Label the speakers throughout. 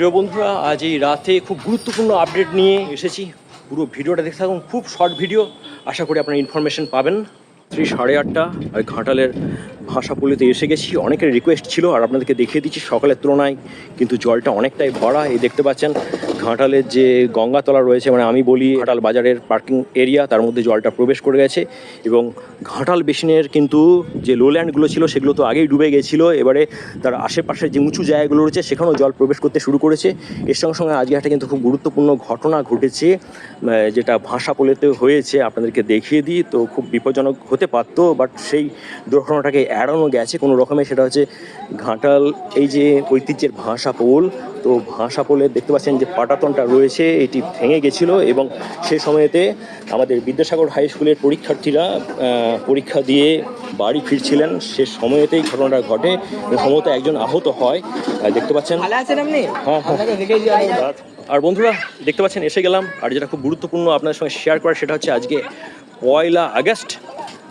Speaker 1: প্রিয় বন্ধুরা, আজ এই রাতে খুব গুরুত্বপূর্ণ আপডেট নিয়ে এসেছি। পুরো ভিডিওটা দেখতে থাকুন, খুব শর্ট ভিডিও আশা করি আপনারা ইনফরমেশন পাবেন। শ্রী সাড়ে আটটা আর ঘাটালের ভাষাপল্লিতে এসে গেছি। অনেকের রিকোয়েস্ট ছিল, আর আপনাদেরকে দেখিয়ে দিচ্ছি সকালের তুলনায়। কিন্তু জলটা অনেকটাই ভরা, এই দেখতে পাচ্ছেন। ঘাটালের যে গঙ্গাতলা রয়েছে মানে আমি বলি ঘাটাল বাজারের পার্কিং এরিয়া, তার মধ্যে জলটা প্রবেশ করে গেছে এবং ঘাটাল বেসিনের কিন্তু যে লোল্যান্ডগুলো ছিল, সেগুলো তো আগেই ডুবে গেছিল। এবারে তার আশেপাশে যে উঁচু জায়গাগুলো রয়েছে, সেখানেও জল প্রবেশ করতে শুরু করেছে। এর সঙ্গে সঙ্গে আজকে একটা কিন্তু খুব গুরুত্বপূর্ণ ঘটনা ঘটেছে যেটা ভাষা পোলেতে হয়েছে, আপনাদেরকে দেখিয়ে দিই। তো খুব বিপজ্জনক হতে পারতো বাট সেই দুর্ঘটনাটাকে এড়ানো গেছে কোনো রকমে, সেটা হচ্ছে ঘাটাল, এই যে ঐতিহ্যের ভাষা পোল তো ভাষা পোলে দেখতে পাচ্ছেন যে পাটাতনটা রয়েছে এটি ভেঙে গেছিল এবং সে সময়তে আমাদের বিদ্যাসাগর হাই স্কুলের পরীক্ষার্থীরা পরীক্ষা দিয়ে বাড়ি ফিরছিলেন। সে সময়তেই ঘটনাটা ঘটে সম্ভবত একজন আহত হয়। দেখতে পাচ্ছেন? হ্যাঁ, হ্যাঁ। আর বন্ধুরা দেখতে পাচ্ছেন এসে গেলাম। আর যেটা খুব গুরুত্বপূর্ণ আপনাদের সঙ্গে শেয়ার করা সেটা হচ্ছে আজকে পয়লা আগস্ট।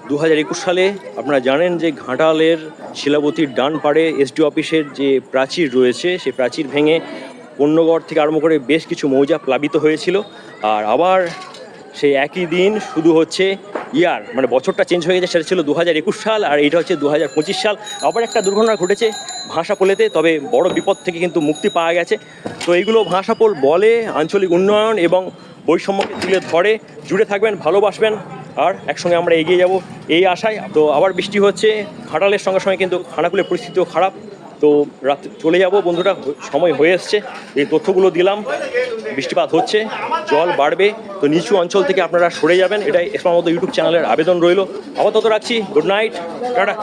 Speaker 1: দু হাজার একুশ সালে আপনারা জানেন যে ঘাটালের শিলাবতীর ডান পাড়ে এসডি অফিসের যে প্রাচীর রয়েছে, সেই প্রাচীর ভেঙে পণ্যগড় থেকে আরম্ভ করে বেশ কিছু মৌজা প্লাবিত হয়েছিল। আর আবার সেই একই দিন শুধু হচ্ছে ইয়ার মানে বছরটা চেঞ্জ হয়ে গেছে, সেটা ছিল দু হাজার একুশ সাল, আর এইটা হচ্ছে দু হাজার পঁচিশ সাল। আবার একটা দুর্ঘটনা ঘটেছে ভাষাপোলেতে, তবে বড় বিপদ থেকে কিন্তু মুক্তি পাওয়া গেছে। তো এইগুলো ভাষাপোল বলে আঞ্চলিক উন্নয়ন এবং বৈষম্যকে তুলে ধরে। জুড়ে থাকবেন, ভালোবাসবেন। আর একসঙ্গে আমরা এগিয়ে যাব এই আশায়। তো আবার বৃষ্টি হচ্ছে, ঘাটালের সঙ্গে সঙ্গে কিন্তু খানাকুলের পরিস্থিতিও খারাপ। তো রাত চলে যাব বন্ধুরা সময় হয়ে এসছে। এই তথ্যগুলো দিলাম, বৃষ্টিপাত হচ্ছে, জল বাড়বে। তো নিচু অঞ্চল থেকে আপনারা সরে যাবেন, এটাই এসমার মতো ইউটিউব চ্যানেলের আবেদন রইল। আপাতত রাখছি, গুড নাইট, টাটা।